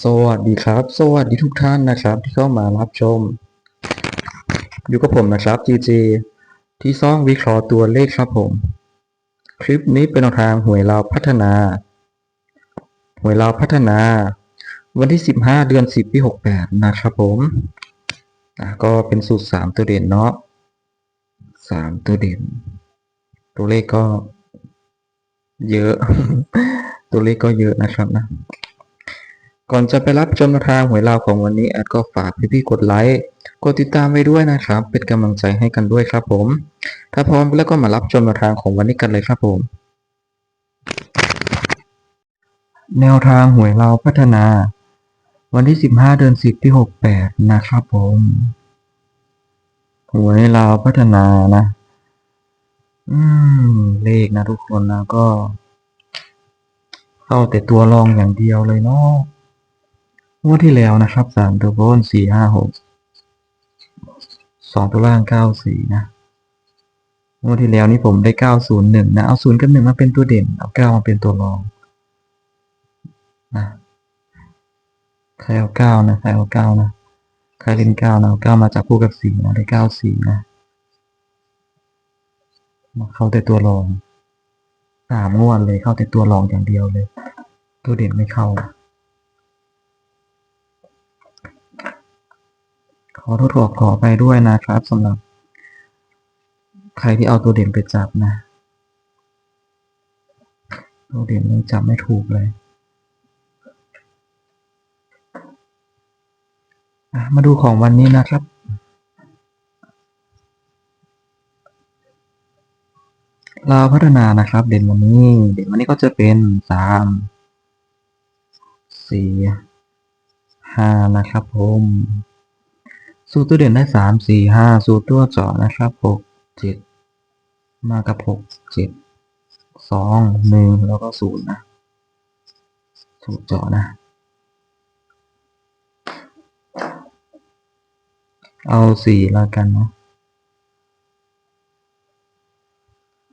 สวัสดีครับ สวัสดีทุกท่านนะครับ ที่เข้ามารับชม อยู่กับผมนะครับ GJ ที่ซ่องวิเคราะห์ตัวเลขครับผม คลิปนี้เป็นทางหวยลาวพัฒนา หวยลาวพัฒนา วันที่ 15 เดือน 10 ปี 68 นะครับผมก็เป็นสูตร 3 ตัวเด่นเนาะ3ตัวเด่น ตัวเลขก็เยอะ ตัวเลขก็เยอะนะครับนะ ก่อนจะไปรับชมแนวทางหวยลาวของวันนี้แอดก็ฝากพี่ๆกดไลค์กดติดตามไว้ด้วยนะครับ เป็นกำลังใจให้กันด้วยครับผม ถ้าพร้อมแล้วก็มารับชมแนวทางของวันนี้กันเลยครับผม แนวทางหวยลาวพัฒนา วันที่ 15 เดือน 10 ที่ 68 นะครับผมหวยลาวพัฒนานะ อืม เลขนะทุกคนนะก็เข้าแต่ตัวรองอย่างเดียวเลยเนาะ งวดที่แล้วนะครับสามตัวบนสี่ห้าหกสองตัวล่างเก้าสี่นะงวดที่แล้วนี่ผมได้เก้าศูนย์หนึ่งนะ เอาศูนย์กับหนึ่งมาเป็นตัวเด่น เอาเก้ามาเป็นตัวรองนะใครเอาเก้านะใครเอาเก้านะใครเล่นเก้านะเอาเก้ามาจากคู่กับสี่นะได้เก้าสี่นะมาเข้าแต่ตัวรองสามงวดเลยเข้าแต่ตัวรองอย่างเดียวเลย ตัวเด่นไม่เข้า ขอโทษขอขอไปด้วยนะครับสำหรับ ใครที่เอาตัวเด่นไปจับนะ ตัวเด่นยังจับไม่ถูกเลย มาดูของวันนี้นะครับเราพัฒนานะครับ เด่นวันนี้ เด่นวันนี้ก็จะเป็นสามสี่ห้านะครับผม สูตรตัวเด่นได้สามสี่ห้าสูตรตัวเจาะนะครับหกเจ็ดมากับหกเจ็ดสองหนึ่งแล้วก็ศูนย์นะสูตรเจาะนะเอาสี่แล้วกันนะ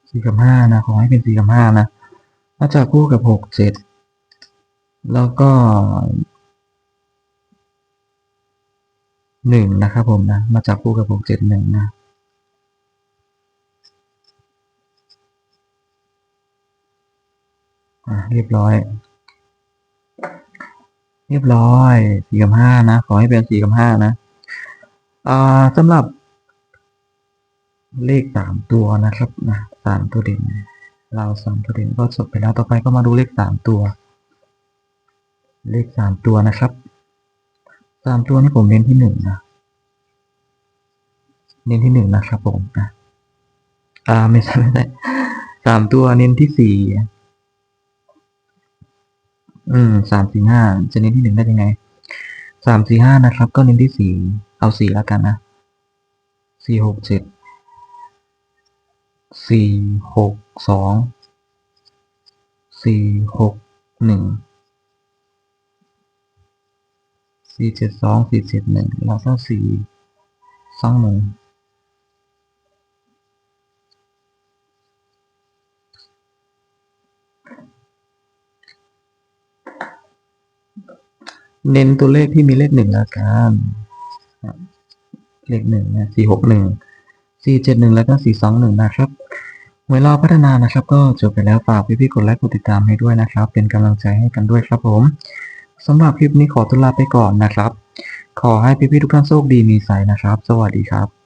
สี่กับห้านะขอให้เป็นสี่กับห้านะมาจากคู่กับหกเจ็ดแล้วก็ หนึ่งนะครับผมนะ มาจากคู่กับหกเจ็ดหนึ่งนะ อะเรียบร้อย เรียบร้อยสี่กับห้านะ ขอให้เป็นสี่กับห้านะ อ่าสำหรับ เลขสามตัวนะครับนะสามตัวเด่น เราสามตัวเด่นก็จบไปแล้ว ต่อไปก็มาดูเลขสามตัว เลขสามตัวนะครับ สามตัวนี่ผมเน้นที่หนึ่งนะ เน้นที่หนึ่งนะครับผมนะอ่าไม่ใช่ไม่ใช่สามตัวเน้นที่สี่อืมสามสี่ห้าจะเน้นที่หนึ่งได้ยังไงสามสี่ห้านะครับ ก็เน้นที่สี่เอาสี่แล้วกันนะสี่หกเจ็ดสี่หกสองสี่หกหนึ่ง สี่เจ็ดสองสี่เจ็ดหนึ่งแล้วก็สี่สองหนึ่งเน้นตัวเลขที่มีเลขหนึ่งละกันครับเลขหนึ่งนะสี่หกหนึ่งสี่เจ็ดหนึ่งแล้วก็สี่สองหนึ่งนะครับเวลาพัฒนานะครับ ก็จบไปแล้วฝากพี่ๆกดไลค์กดติดตามให้ด้วยนะครับ เป็นกำลังใจให้กันด้วยครับผม สำหรับคลิปนี้ขอตุลาไปก่อนนะครับ ขอให้พี่ๆทุกท่านโชคดีมีใสนะครับ สวัสดีครับ